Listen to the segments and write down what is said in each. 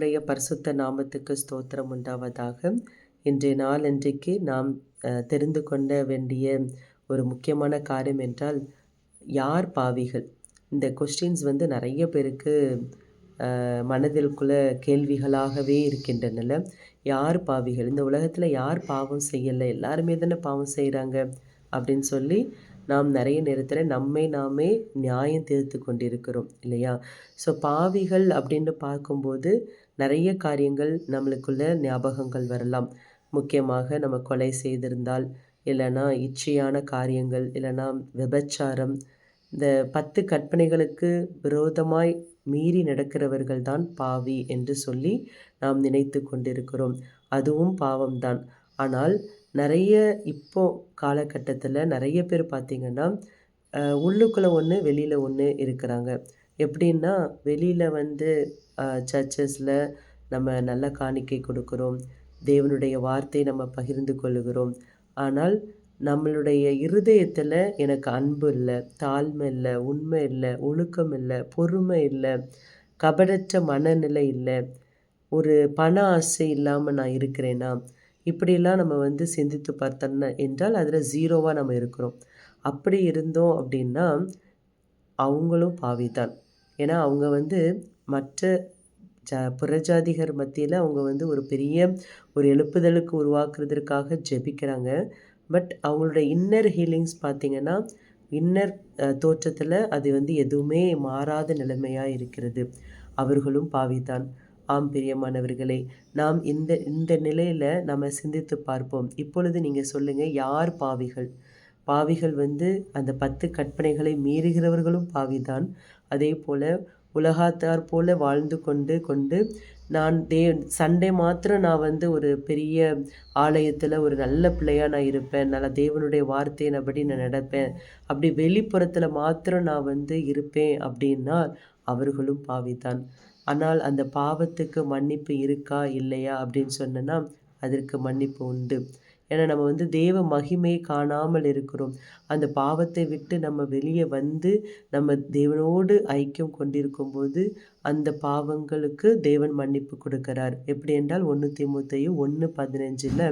கர்த்தருடைய பரிசுத்த நாமத்துக்கு ஸ்தோத்திரம் உண்டாவதாக. இன்றைய நாள் இன்றைக்கு நாம் தெரிந்து கொள்ள வேண்டிய ஒரு முக்கியமான காரியம் என்றால் யார் பாவிகள்? இந்த கொஸ்டின்ஸ் வந்து நிறைய பேருக்கு மனதிற்குள்ள கேள்விகளாகவே இருக்கின்றன யார் பாவிகள்? இந்த உலகத்தில் யார் பாவம் செய்யலை? எல்லாருமே தானே பாவம் செய்கிறாங்க அப்படின்னு சொல்லி நாம் நிறைய நேரத்தில் நம்மை நாமே நியாயம் தீர்த்து கொண்டிருக்கிறோம் இல்லையா? ஸோ பாவிகள் அப்படின்னு பார்க்கும்போது நிறைய காரியங்கள் நம்மளுக்குள்ள ஞாபகங்கள் வரலாம். முக்கியமாக நம்ம கொலை செய்திருந்தால் இல்லைனா இச்சையான காரியங்கள் இல்லைனா விபச்சாரம். இந்த பத்து கற்பனைகளுக்கு விரோதமாய் மீறி நடக்கிறவர்கள் தான் பாவி என்று சொல்லி நாம் நினைத்து கொண்டிருக்கிறோம். அதுவும் பாவம்தான். ஆனால் நிறைய இப்போ காலகட்டத்தில் நிறைய பேர் பார்த்திங்கன்னா உள்ளுக்குள்ளே ஒன்று வெளியில் ஒன்று இருக்கிறாங்க. எப்படின்னா வெளியில் வந்து சர்ச்சஸில் நம்ம நல்ல காணிக்கை கொடுக்குறோம். தேவனுடைய வார்த்தை நம்ம பகிர்ந்து கொள்கிறோம் ஆனால் நம்மளுடைய இருதயத்தில் எனக்கு அன்பு இல்லை தாழ்மை இல்லை உண்மை இல்லை ஒழுக்கம் இல்லை பொறுமை இல்லை கபடற்ற மனநிலை இல்லை ஒரு பண ஆசை இல்லாமல் நான் இருக்கிறேன்னா இப்படிலாம் நம்ம வந்து சிந்தித்து பார்த்தோம்னா என்றால் அதில் ஜீரோவாக நம்ம இருக்கிறோம். அப்படி இருந்தோம் அப்படின்னா அவங்களும் பாவி தான் ஏன்னா அவங்க வந்து மற்ற ஜ புறஜாதிகர் மத்தியில் அவங்க வந்து ஒரு பெரிய ஒரு எழுப்புதலுக்கு உருவாக்குறதற்காக ஜெபிக்கிறாங்க. பட் அவங்களோட இன்னர் ஹீலிங்ஸ் பார்த்திங்கன்னா இன்னர் தோற்றத்தில் அது வந்து எதுவுமே மாறாத நிலைமையாக இருக்கிறது. அவர்களும் பாவிதான். ஆம் பிரியமானவர்களே நாம் இந்த இந்த நிலையில் நம்ம சிந்தித்து பார்ப்போம். இப்பொழுது நீங்கள் சொல்லுங்கள் யார் பாவிகள்? பாவிகள் வந்து அந்த பத்து கற்பனைகளை மீறுகிறவர்களும் பாவிதான். அதே போல் உலகத்தார் போல வாழ்ந்து கொண்டு கொண்டு நான் தே சண்டே மாத்திரம் நான் வந்து ஒரு பெரிய ஆலயத்தில் ஒரு நல்ல பிள்ளையாக நான் இருப்பேன். நல்லா தேவனுடைய வார்த்தையினபடி நான் நடப்பேன். அப்படி வெளிப்புறத்தில் மாத்திரம் நான் வந்து இருப்பேன் அப்படின்னா அவர்களும் பாவிதான். ஆனால் அந்த பாவத்துக்கு மன்னிப்பு இருக்கா இல்லையா? அப்படின்னு சொன்னோன்னா அதற்கு மன்னிப்பு உண்டு. ஏன்னா நம்ம வந்து தேவ மகிமையை காணாமல் இருக்கிறோம். அந்த பாவத்தை விட்டு நம்ம வெளியே வந்து நம்ம தேவனோடு ஐக்கியம் கொண்டிருக்கும் போது அந்த பாவங்களுக்கு தேவன் மன்னிப்பு கொடுக்கிறார். எப்படி என்றால் ஒன்று திமுத்தையும் ஒன்று பதினஞ்சில்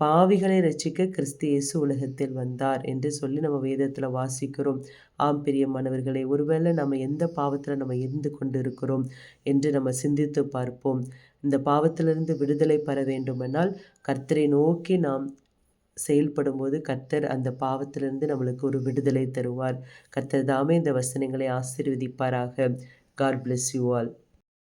பாவிகளை ரசிக்க கிறிஸ்து இயேசு உலகத்தில் வந்தார் என்று சொல்லி நம்ம வேதத்தில் வாசிக்கிறோம். ஆம் பிரியமானவர்களை ஒருவேளை நம்ம எந்த பாவத்தில் நம்ம இருந்து கொண்டு இருக்கிறோம் என்று நம்ம சிந்தித்து பார்ப்போம். இந்த பாவத்திலிருந்து விடுதலை பெற வேண்டுமென்றால் கர்த்தரை நோக்கி நாம் செயல்படும் போது கர்த்தர் அந்த பாவத்திலிருந்து நம்மளுக்கு ஒரு விடுதலை தருவார். கர்த்தர் தாமே இந்த வசனங்களை ஆசீர்வதிப்பாராக. God bless you all